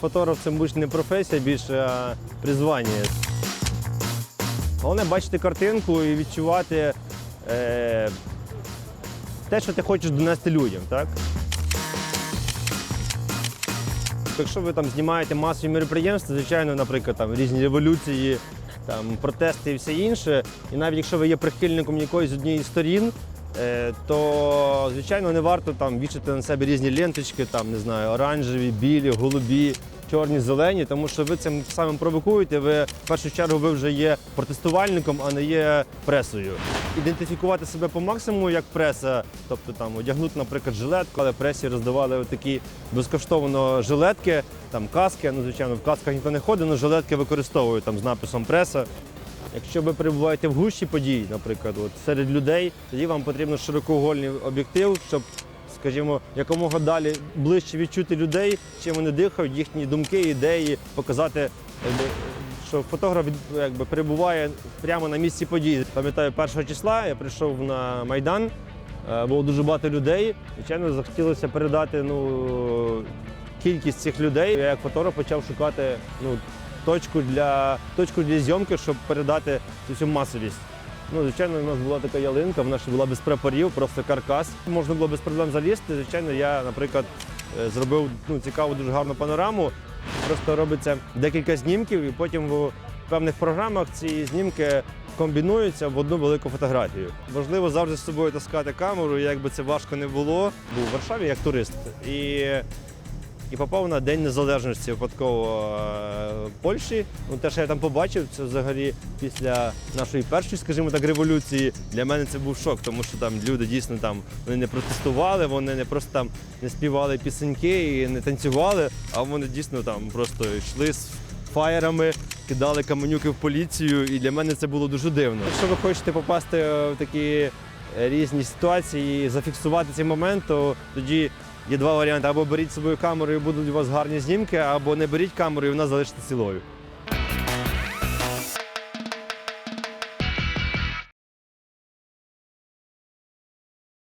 фотограф це більше не професія, більше призвання. Головне бачити картинку і відчувати е, те, що ти хочеш донести людям. Так? Якщо ви там знімаєте масові мероприємства, звичайно, наприклад, там різні революції, там протести і все інше, і навіть якщо ви є прихильником якоїсь з однієї сторін, то звичайно не варто там вішати на себе різні ленточки, там не знаю, оранжеві, білі, голубі. Чорні, зелені, тому що ви цим самим провокуєте. Ви в першу чергу ви вже є протестувальником, а не є пресою. Ідентифікувати себе по максимуму як преса, тобто там одягнути, наприклад, жилетку, але пресі роздавали такі безкоштовно жилетки, там каски. Ну, звичайно, в касках ніхто не ходить, але жилетки використовують там з написом преса. Якщо ви перебуваєте в гущі подій, наприклад, от, серед людей, тоді вам потрібен широкоугольний об'єктив, щоб, скажімо, якомога далі ближче відчути людей, чим вони дихають, їхні думки, ідеї, показати, якби, що фотограф якби, перебуває прямо на місці події. Пам'ятаю, першого числа я прийшов на Майдан, е, було дуже багато людей. Звичайно, захотілося передати ну, кількість цих людей. Я як фотограф почав шукати ну, точку для, точку для зйомки, щоб передати цю всю масовість. Ну, звичайно, у нас була така ялинка, вона ще була без прапорів, просто каркас. Можна було без проблем залізти. Звичайно, я, наприклад, е, зробив ну, цікаву, дуже гарну панораму. Просто робиться декілька знімків, і потім в певних програмах ці знімки комбінуються в одну велику фотографію. Важливо завжди з собою таскати камеру, як би це важко не було. Був у Варшаві як турист. І і попав на День Незалежності випадково е, Польщі. Ну, те, що я там побачив, це взагалі після нашої першої, скажімо так, революції. Для мене це був шок, тому що там люди дійсно там вони не протестували, вони не просто там не співали пісеньки і не танцювали, а вони дійсно там просто йшли з фаєрами, кидали каменюки в поліцію. І для мене це було дуже дивно. Якщо ви хочете попасти в такі е, різні ситуації і зафіксувати цей момент, то тоді є два варіанти: або беріть з собою камеру і будуть у вас гарні знімки, або не беріть камеру і вона залишиться цілою.